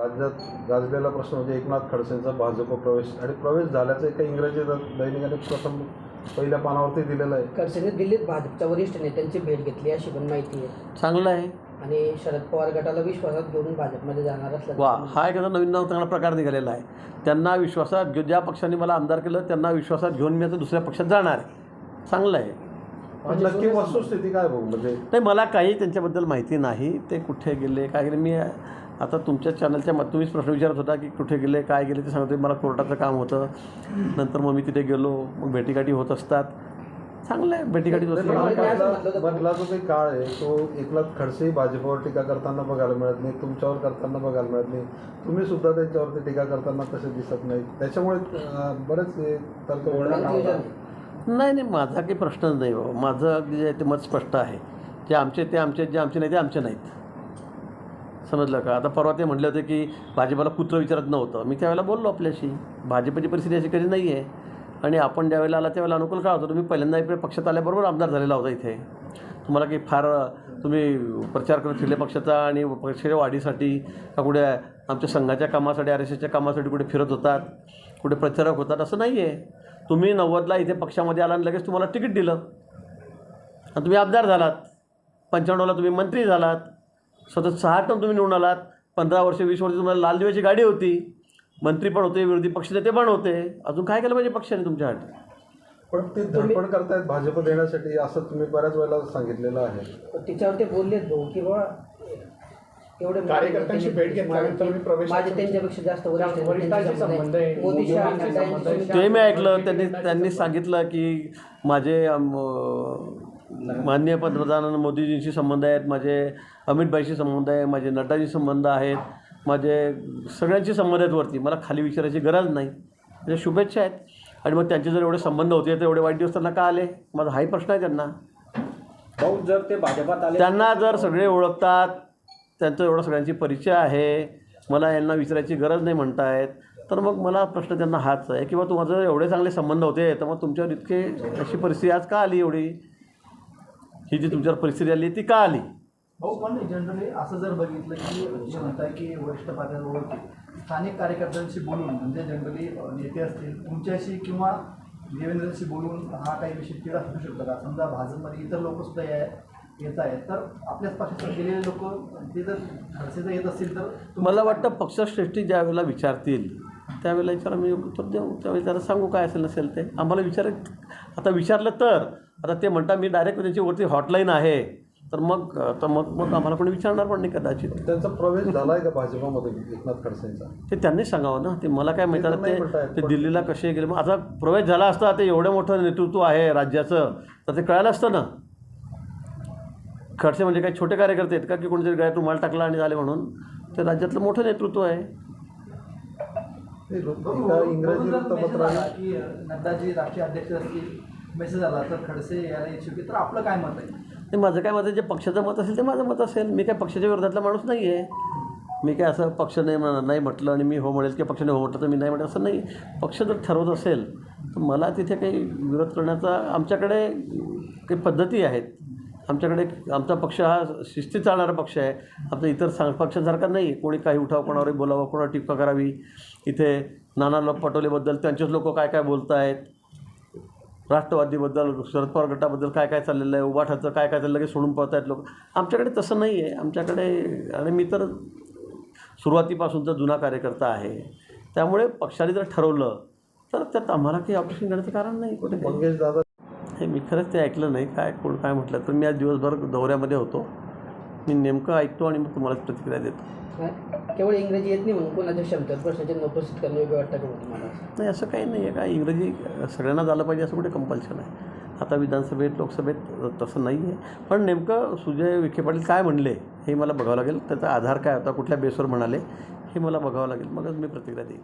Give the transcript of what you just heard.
राज्यात गाजलेला प्रश्न म्हणजे एकनाथ खडसेंचा भाजप प्रवेश. आणि प्रवेश झाल्याचं एका इंग्रजी दैनिकाने प्रथम पहिल्या पानावरती दिलेलं आहे. खडसेने दिल्लीत भाजपच्या वरिष्ठ नेत्यांची भेट घेतली अशी पण माहिती आहे. चांगलं आहे. आणि शरद पवार गटाला विश्वासात घेऊन भाजपमध्ये जाणार असल्याचं वा हा एखादा नवीन नाव चांगला प्रकार निघालेला आहे. त्यांना विश्वासात घेऊ ज्या पक्षाने मला आमदार केलं त्यांना विश्वासात घेऊन मी आता दुसऱ्या पक्षात जाणार आहे. चांगलं आहे. पण नक्की वस्तुस्थिती काय भाऊ? म्हणजे नाही मला काही त्यांच्याबद्दल माहिती नाही. ते कुठे गेले काय गेले मी आता तुमच्या चॅनलच्या मग तुम्हीच प्रश्न विचारत होता की कुठे गेले काय गेले ते सांगतो मला कोर्टाचं काम होतं. नंतर मग मी तिथे गेलो मग भेटीगाठी होत असतात. चांगलं आहे भेटीगाठी होत असतात. मधला जो काही काळ आहे तो एकनाथ खडसे भाजपवर टीका करताना बघायला मिळत नाही तुमच्यावर करताना बघायला मिळत नाही. तुम्ही सुद्धा त्यांच्यावरती टीका करताना तसे दिसत नाही त्याच्यामुळे बरेच हे तर्क. नाही नाही माझा काही प्रश्नच नाही बाबा. माझं जे आहे ते मत स्पष्ट आहे जे आमचे ते आमचे जे आमचे नाही ते आमचे नाहीत. समजलं का? आता परवा ते म्हटले होते की भाजपाला कुत्र विचारत नव्हतं. मी त्यावेळेला बोललो आपल्याशी. भाजपची परिस्थिती अशी कधी नाही आहे आणि आपण ज्यावेळेला आला त्यावेळेला अनुकूल का होतं. तुम्ही पहिल्यांदा इकडे पक्षात आल्याबरोबर आमदार झालेला होता इथे. तुम्हाला काही फार तुम्ही प्रचार करत फिरले पक्षाचा आणि पक्षाच्या वाढीसाठी का कुठे आमच्या संघाच्या कामासाठी आर एस एसच्या कामासाठी कुठे फिरत होतात कुठे प्रचारक होतात असं नाही आहे तुम्ही नव्वदला इथे पक्षामध्ये आला आणि लगेच तुम्हाला तिकीट दिलं. आणि तुम्ही आमदार झालात. पंच्याण्णवला तुम्ही मंत्री झालात. सतत सहा टर्म तुम्ही निवडून आलात. पंधरा वर्ष वीस वर्ष तुम्हाला लाल दिव्याची गाडी होती. मंत्री पण होते विरोधी पक्षनेते पण होते. अजून काय केलं पाहिजे पक्षाने तुमच्यासाठी? पण ते धडपड करतायत भाजप देण्यासाठी असं तुम्ही बऱ्याच वेळेला सांगितलेलं आहे. तिच्यावर ते बोललेत भाऊ की बा एवढे कार्यकर्त्यांशी भेट घेतल्यानंतर मी प्रवेश- माझे त्यांच्यापेक्षा जास्त वरिष्ठ आहेत, वरिष्ठांशी त्यांचे संबंध आहे. मोदींशी ते मी ऐकलं त्यांनी त्यांनी सांगितलं. की माझे माननीय पंतप्रधान मोदीजींशी संबंध आहेत माझे अमितभाईशी संबंध आहे माझे नड्डाशी संबंध आहेत माझे सगळ्यांशी संबंध आहेत वरती. मला खाली विचारायची गरज नाही. म्हणजे शुभेच्छा आहेत. आणि मग त्यांचे जर एवढे संबंध होते तर एवढे वाईट दिवस त्यांना का आले? माझा हाही प्रश्न आहे त्यांना. भाऊ जर ते भाजपात आले त्यांना जर सगळे ओळखतात त्यांचा एवढा सगळ्यांची परिचय आहे मला यांना विचारायची गरज नाही म्हणतायत तर मग मला प्रश्न त्यांना हाच आहे किंवा तुम्हाला एवढे चांगले संबंध होते तर मग तुमच्यावर इतके अशी परिस्थिती आज का आली एवढी? ही जी तुमच्यावर परिस्थिती आली ती का आली? भाऊ पण जनरली असं जर बघितलं की जे म्हणताय की वरिष्ठ पातळीवर स्थानिक कार्यकर्त्यांशी बोलून म्हणजे जनरली नेते असतील तुमच्याशी किंवा देवेंद्रशी बोलून हा काही विषय तिढा असू शकतो का? समजा भाजपमध्ये इतर लोक सुद्धा या येत आहेत तर आपल्याच पक्षात गेलेले लोक ते जर खडसे जर येत असतील तर मला वाटतं पक्षश्रेष्ठी ज्या वेळेला विचारतील त्यावेळेला विचारा मी उत्तर देऊ. त्यावेळी त्याला सांगू काय असेल नसेल ते. आम्हाला विचार आता विचारलं तर आता ते म्हणता मी डायरेक्ट त्यांची वरती हॉटलाईन आहे. तर मग तर मग मग आम्हाला कोणी विचारणार पण नाही कदाचित. त्यांचा प्रवेश झाला आहे का भाजपामध्ये एकनाथ खडसेंचा? ते त्यांनीच सांगावं ना. ते मला काय माहिती ते नाही ते दिल्लीला कसे गेले? मग आता प्रवेश झाला असता ते एवढं मोठं नेतृत्व आहे राज्याचं तर ते कळालं असतं ना. खडसे म्हणजे काही छोटे कार्यकर्ते आहेत का? की कोणीतरी गाय रुमाल टाकला आणि झाले म्हणून. ते राज्यातलं मोठं नेतृत्व आहे ते भाऊ, एका इंग्रजी वरून जर मेसेज वृत्तपत्राने आला की नड्डाजी राष्ट्रीय अध्यक्ष असतील मेसेज आला तर खडसे यायला इच्छुक आहे. तर आपलं काय मत आहे? ते माझं काय मत आहे? जे पक्षाचं मत असेल ते माझं मत असेल. मी काय पक्षाच्या विरोधातला माणूस नाही आहे मी काय असं पक्ष नाही म्हण- नाही म्हटलं आणि मी हो म्हणेल किंवा पक्षाने हो म्हटलं तर मी नाही म्हटलं असं नाही पक्ष जर ठरवत असेल तर मला तिथे काही विरोध करण्याचा आमच्याकडे काही पद्धती आहेत. आमच्याकडे आमचा पक्ष हा शिस्तीत चालणारा पक्ष आहे. आमचा इतर सांग पक्षांसारखा नाही. कोणी काही उठाव कोणावरही बोलावं कोणावर टीका करावी. इथे नाना लोक पटोलेबद्दल त्यांचेच लोक काय काय बोलत आहेत राष्ट्रवादीबद्दल शरद पवार गटाबद्दल काय काय चाललेलं आहे? उभाठाचं काय काय चाललं लगेच सोडून पळत आहेत लोक. आमच्याकडे तसं नाही आहे. आमच्याकडे आणि मी तर सुरुवातीपासूनचा जुना कार्यकर्ता आहे. त्यामुळे पक्षाने जर ठरवलं तर त्यात आम्हाला काही ऑपरेशन करण्याचं कारण नाही. कुठे? मंगेश दादा हे मी खरंच ते ऐकलं नाही. काय कोण काय म्हटलं? तर मी आज दिवसभर दौऱ्यामध्ये होतो. मी नेमकं ऐकतो आणि मग तुम्हाला प्रतिक्रिया देतो. काय? केवळ इंग्रजी येत नाही म्हणून कोणाच्या शब्दात प्रश्नाचे उपस्थित करणं योग्य वाटतं का तुम्हाला? नाही असं काही नाही आहे. काय इंग्रजी सगळ्यांना झालं पाहिजे असं कुठे कंपल्शन आहे? आता विधानसभेत लोकसभेत तसं नाही आहे. पण नेमकं सुजय विखे पाटील काय म्हणले हे मला बघावं लागेल. त्याचा आधार काय होता कुठल्या बेसवर म्हणाले हे मला बघावं लागेल. मगच मी प्रतिक्रिया देईन.